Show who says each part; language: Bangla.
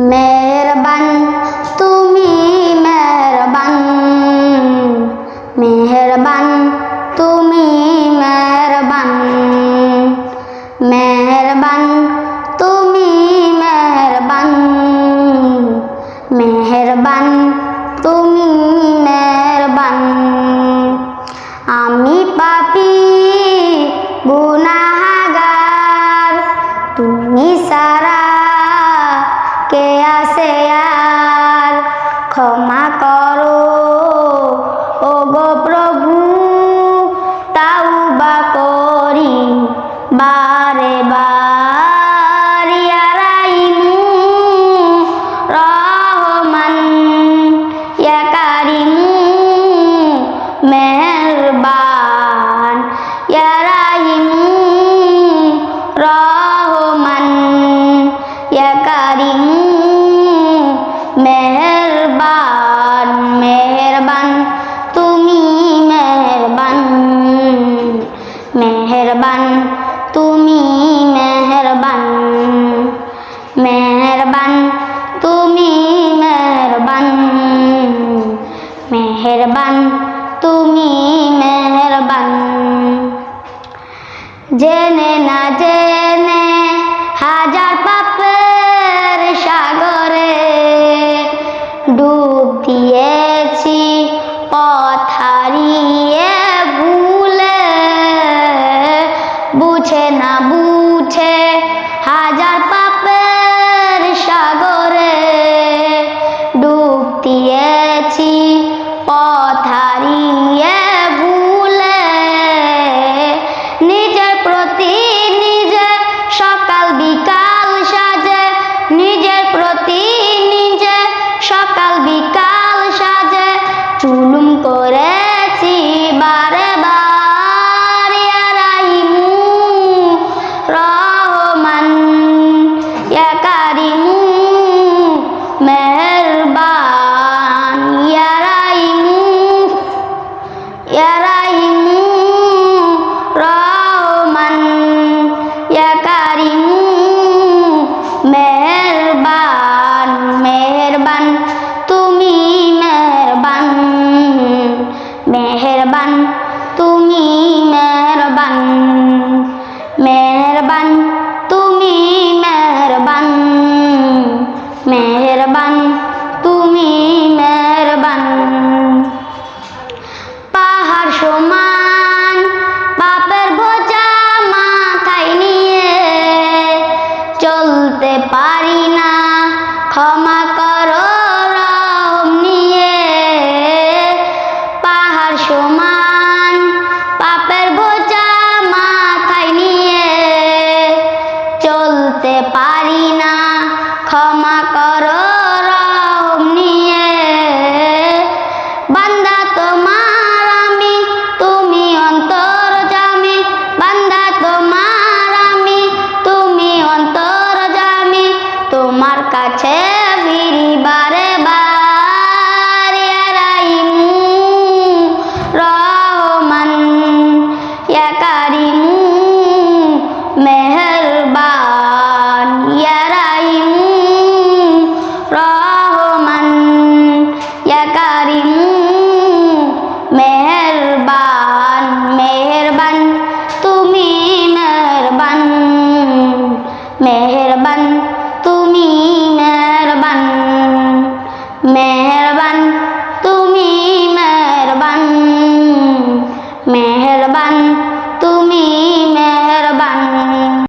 Speaker 1: মেহরবান Toma. মেহরবান তুমি মেহরবান। জেনে ইয়া